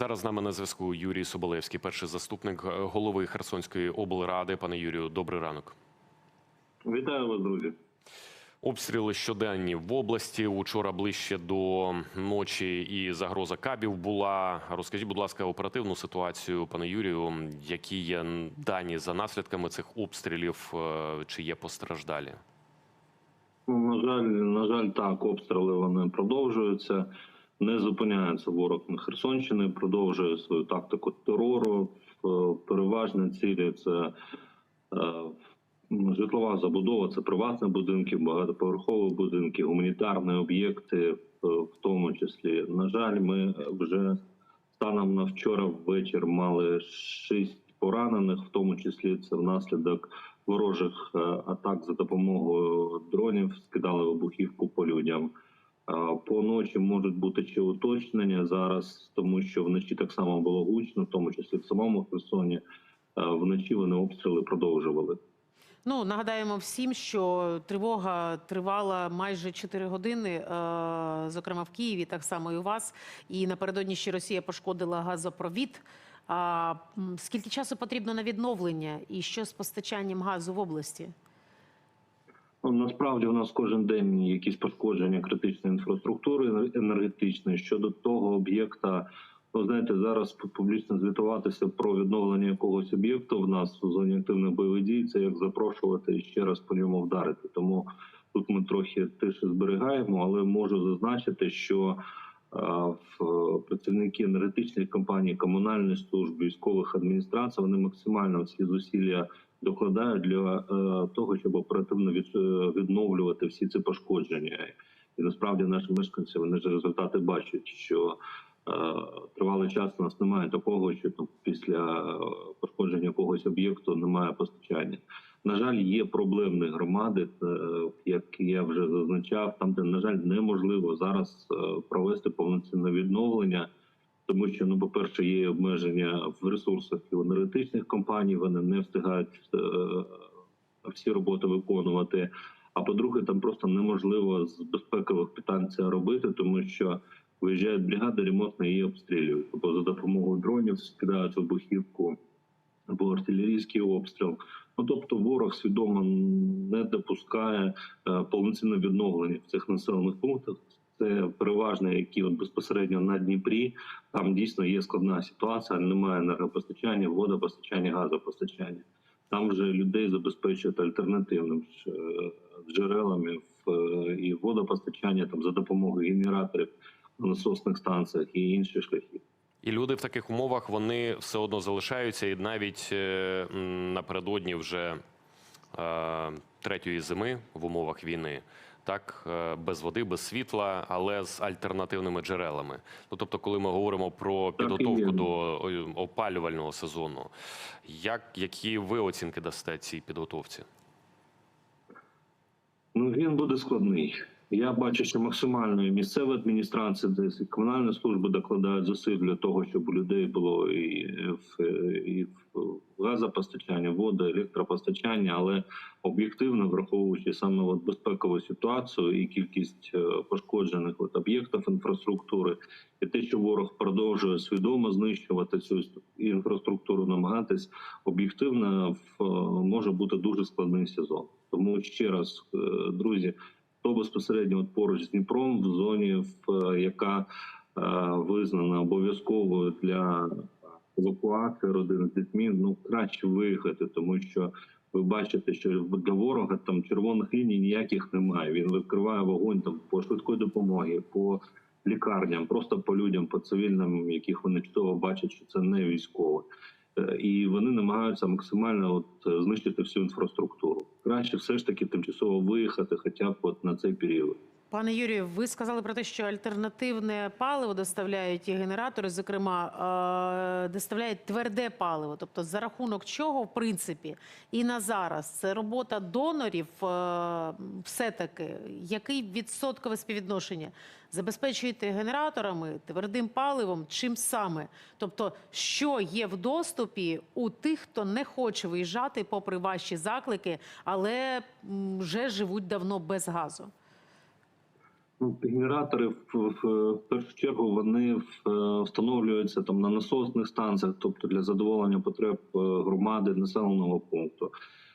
Зараз з нами на зв'язку Юрій Соболевський, перший заступник е, голови Херсонської облради. Пане Юрію, добрий ранок. Вітаю вас, друзі. Обстріли щоденні в області. Учора ближче до ночі і загроза кабів була. Розкажіть, будь ласка, оперативну ситуацію, пане Юрію. Які є дані за наслідками цих обстрілів? е, Чи є постраждалі? Ну, на жаль, на жаль, так, обстріли вони продовжуються. Не зупиняється ворог на Херсонщині, продовжує свою тактику терору. Е, Переважні цілі це е, житлова забудова, це приватні будинки, багатоповерхові будинки, гуманітарні об'єкти, е, в тому числі. На жаль, ми вже станом на вчора ввечір мали шість поранених, в тому числі це внаслідок ворожих атак за допомогою дронів, скидали вибухівку по людям. По ночі можуть бути ще уточнення зараз, тому що вночі так само було гучно, в тому числі в самому Херсоні. Вночі вони обстріли продовжували. Ну нагадаємо всім, що тривога тривала майже 4 години, зокрема в Києві, так само і у вас. І напередодні ще Росія пошкодила газопровід. А скільки часу потрібно на відновлення, і що з постачанням газу в області? Ну, насправді у нас кожен день якісь пошкодження критичної інфраструктури енергетичної щодо того об'єкта. Ну, знаєте, зараз публічно звітуватися про відновлення якогось об'єкту в нас у зоні активних бойових дій. Це як запрошувати і ще раз по ньому вдарити. Тому тут ми трохи тише зберігаємо, але можу зазначити, що е, в працівники енергетичних компаній, комунальних служб, військових адміністрацій вони максимально всі зусилля докладають для е, того, щоб оперативно е, відновлювати всі ці пошкодження. І насправді наші мешканці вони ж результати бачать, що е, тривалий час у нас немає такого, що там після пошкодження якогось об'єкту немає постачання. На жаль, є проблемні громади, як я вже зазначав, там де на жаль неможливо зараз провести повноцінне відновлення. Тому що ну, по-перше, є обмеження в ресурсах і енергетичних компаній, вони не встигають е, всі роботи виконувати. А по-друге, там просто неможливо з безпекових питань це робити, тому що виїжджають бригади ремонтно її обстрілюють. Або за допомогою дронів скидають вибухівку, або артилерійський обстріл. Ну тобто, ворог свідомо не допускає е, повноцінне відновлення в цих населених пунктах. Це переважно, які от безпосередньо на Дніпрі. Там дійсно є складна ситуація. Немає енергопостачання, водопостачання, газопостачання. Там вже людей забезпечують альтернативним е, джерелами е, і водопостачання там за допомогою генераторів на насосних станціях і інших шляхів. І люди в таких умовах вони все одно залишаються, і навіть е, напередодні вже третьої зими в умовах війни, так е, без води, без світла, але з альтернативними джерелами. Ну тобто, коли ми говоримо про підготовку до опалювального сезону, як які ви оцінки дасте цій підготовці? Ну він буде складний. Я бачу, що максимально і місцева адміністрація, десь і комунальні служби докладають зусиль для того, щоб у людей було і в і в газопостачання, вода, електропостачання, але об'єктивно враховуючи саме от безпекову ситуацію і кількість е, пошкоджених от об'єктів інфраструктури, і те, що ворог продовжує свідомо знищувати цю інфраструктуру, намагатись об'єктивно може бути дуже складний сезон. Тому ще раз, е, друзі, хто безпосередньо от поруч з Дніпром в зоні, в яка е, визнана обов'язковою для евакуації родин з дітьми, ну краще виїхати, тому що ви бачите, що для ворога там червоних ліній ніяких немає. Він відкриває вогонь там по швидкої допомоги, по лікарням, просто по людям, по цивільним, яких вони чудово бачать, що це не військове. Е, І вони намагаються максимально от е, знищити всю інфраструктуру. Краще все ж таки тимчасово виїхати, хоча б от на цей період. Пане Юрію, ви сказали про те, що альтернативне паливо доставляють і генератори, зокрема, е, доставляють тверде паливо. Тобто, за рахунок чого, в принципі, і на зараз це робота донорів, е, все-таки, який відсоткове співвідношення забезпечуєте генераторами, твердим паливом, чим саме? Тобто, що є в доступі у тих, хто не хоче виїжджати, попри ваші заклики, але вже живуть давно без газу? Ну, генератори в, в, в першу чергу вони в, е, встановлюються там на насосних станціях, тобто для задоволення потреб е, громади населеного пункту.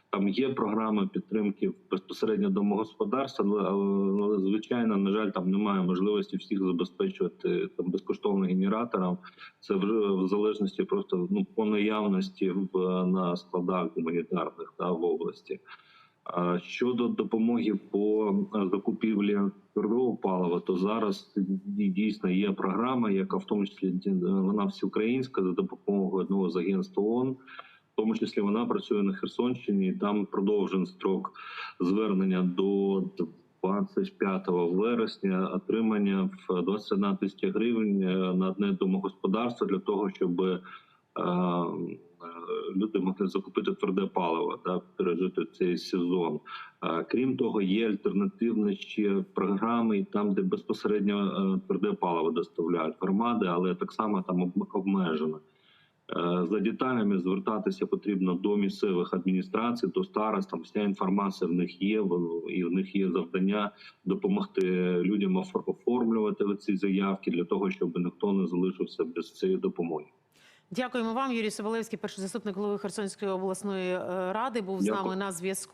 Там є програми підтримки безпосередньо домогосподарства, але, але звичайно, на жаль, там немає можливості всіх забезпечувати там безкоштовним генератором. Це вже в залежності просто ну по наявності в на складах гуманітарних та в області. Щодо допомоги по е, закупівлі твердого палива, то зараз дійсно є програма, яка в тому числі вона всеукраїнська за допомогою одного з агентств ООН. В тому числі вона працює на Херсонщині. Там продовжен строк звернення до 25 вересня. Отримання в 21 тисяча гривень е, на одне домогосподарство для того, щоб е, люди могли закупити тверде паливо та пережити цей сезон. Е, Крім того, є альтернативні ще програми, там, де безпосередньо е, тверде паливо доставляють громади, але так само там об- обмежено. Е, За деталями звертатися потрібно до місцевих адміністрацій, до старост. Там вся інформація в них є. і в них є завдання допомогти людям оформлювати ці заявки для того, щоб ніхто не залишився без цієї допомоги. Дякуємо вам, Юрій Соболевський, перший заступник голови Херсонської обласної е, ради, був з Дякую. нами на зв'язку.